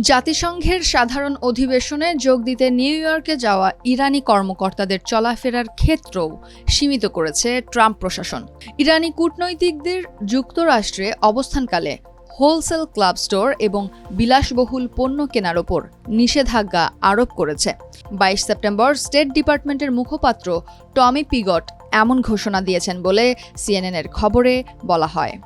জাতিসংঘের সাধারণ অধিবেশনে যোগ দিতে নিউ ইয়র্কে যাওয়া ইরানি কর্মকর্তাদের চলাফেরার ক্ষেত্রও সীমিত করেছে ট্রাম্প প্রশাসন। ইরানি কূটনৈতিকদের যুক্তরাষ্ট্রে অবস্থানকালে হোলসেল ক্লাব স্টোর এবং বিলাসবহুল পণ্য কেনার ওপর নিষেধাজ্ঞা আরোপ করেছে। বাইশ সেপ্টেম্বর স্টেট ডিপার্টমেন্টের মুখপাত্র টমি পিগট এমন ঘোষণা দিয়েছেন বলে সিএনএনের খবরে বলা হয়।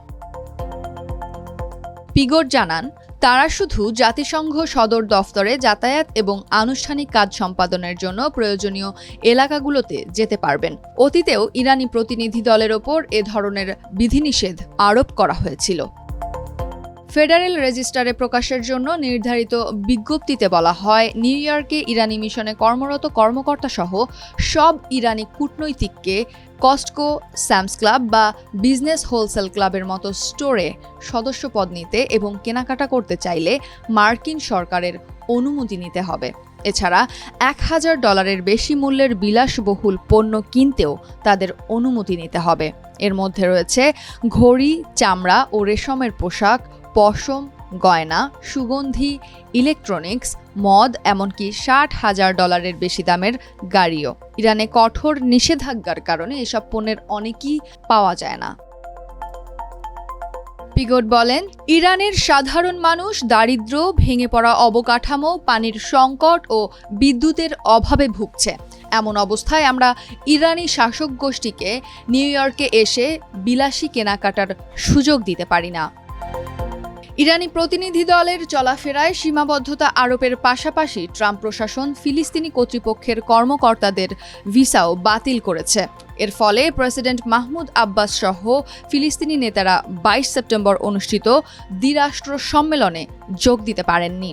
পিগট জানান তারা শুধু জাতিসংঘ সদর দফতরে যাতায়াত এবং আনুষ্ঠানিক কাজ সম্পাদনের জন্য প্রয়োজনীয় এলাকাগুলোতে যেতে পারবেন। অতীতেও ইরানি প্রতিনিধি দলের ওপর এ ধরনের বিধিনিষেধ আরোপ করা হয়েছিল। ফেডারেল রেজিস্টারে প্রকাশের জন্য নির্ধারিত বিজ্ঞপ্তিতে বলা হয়, নিউ ইয়র্কে ইরানি মিশনে কর্মরত কর্মকর্তা সহ সব ইরানি কূটনৈতিককে কস্টকো, স্যামস ক্লাব বা বিজনেস হোলসেল ক্লাবের মতো স্টোরে সদস্যপদ নিতে এবং কেনাকাটা করতে চাইলে মার্কিন সরকারের অনুমতি নিতে হবে। এছাড়া এক হাজার ডলারের বেশি মূল্যের বিলাসবহুল পণ্য কিনতেও তাদের অনুমতি নিতে হবে। এর মধ্যে রয়েছে ঘড়ি, চামড়া ও রেশমের পোশাক পশম, গয়না, সুগন্ধি ইলেকট্রনিক্স মদ, এমনকি ষাট হাজার ডলারের বেশি দামের গাড়িও। ইরানে কঠোর নিষেধাজ্ঞার কারণে এসব পণ্যের অনেকই পাওয়া যায় না। পিগট বলেন, ইরানের সাধারণ মানুষ দারিদ্র, ভেঙে পড়া অবকাঠামো, পানির সংকট ও বিদ্যুতের অভাবে ভুগছে। এমন অবস্থায় আমরা ইরানি শাসক গোষ্ঠীকে নিউ ইয়র্কে এসে বিলাসী কেনাকাটার সুযোগ দিতে পারি না। ইরানি প্রতিনিধি দলের চলাফেরায় সীমাবদ্ধতা আরোপের পাশাপাশি ট্রাম্প প্রশাসন ফিলিস্তিনি কর্তৃপক্ষের কর্মকর্তাদের ভিসাও বাতিল করেছে। এর ফলে প্রেসিডেন্ট মাহমুদ আব্বাস সহ ফিলিস্তিনি নেতারা বাইশ সেপ্টেম্বর অনুষ্ঠিত দ্বিরাষ্ট্র সম্মেলনে যোগ দিতে পারেননি।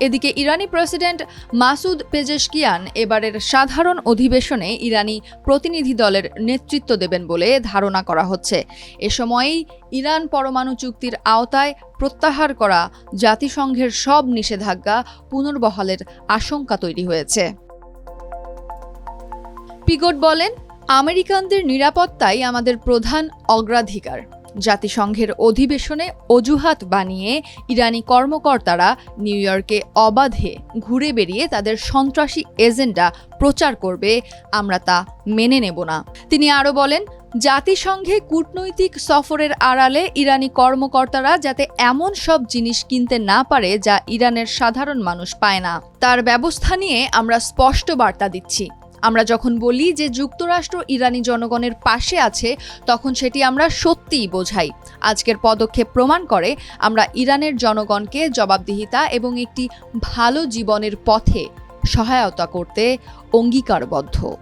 এদিকে ইরানি প্রেসিডেন্ট মাসুদ পেজেশকিয়ান এবারের সাধারণ অধিবেশনে ইরানি প্রতিনিধি দলের নেতৃত্ব দেবেন বলে ধারণা করা হচ্ছে। এ সময়েই ইরান পরমাণু চুক্তির আওতায় প্রত্যাহার করা জাতিসংঘের সব নিষেধাজ্ঞা পুনর্বহালের আশঙ্কা তৈরি হয়েছে। পিগট বলেন, আমেরিকানদের নিরাপত্তাই আমাদের প্রধান অগ্রাধিকার। জাতিসংঘের অধিবেশনে অজুহাত বানিয়ে ইরানি কর্মকর্তারা নিউ ইয়র্কে অবাধে ঘুরে বেরিয়ে তাদের সন্ত্রাসী এজেন্ডা প্রচার করবে, আমরা তা মেনে নেব না। তিনি আরও বলেন, জাতিসংঘে কূটনৈতিক সফরের আড়ালে ইরানি কর্মকর্তারা যাতে এমন সব জিনিস কিনতে না পারে যা ইরানের সাধারণ মানুষ পায় না। তার ব্যবস্থা নিয়ে আমরা স্পষ্ট বার্তা দিচ্ছি। আমরা যখন বলি যে যুক্তরাষ্ট্র ইরানি জনগণের পাশে আছে, তখন সেটি আমরা সত্যিই বোঝাই। আজকের পদক্ষেপ প্রমাণ করে আমরা ইরানের জনগণকে জবাবদিহিতা এবং একটি ভালো জীবনের পথে সহায়তা করতে অঙ্গীকারবদ্ধ।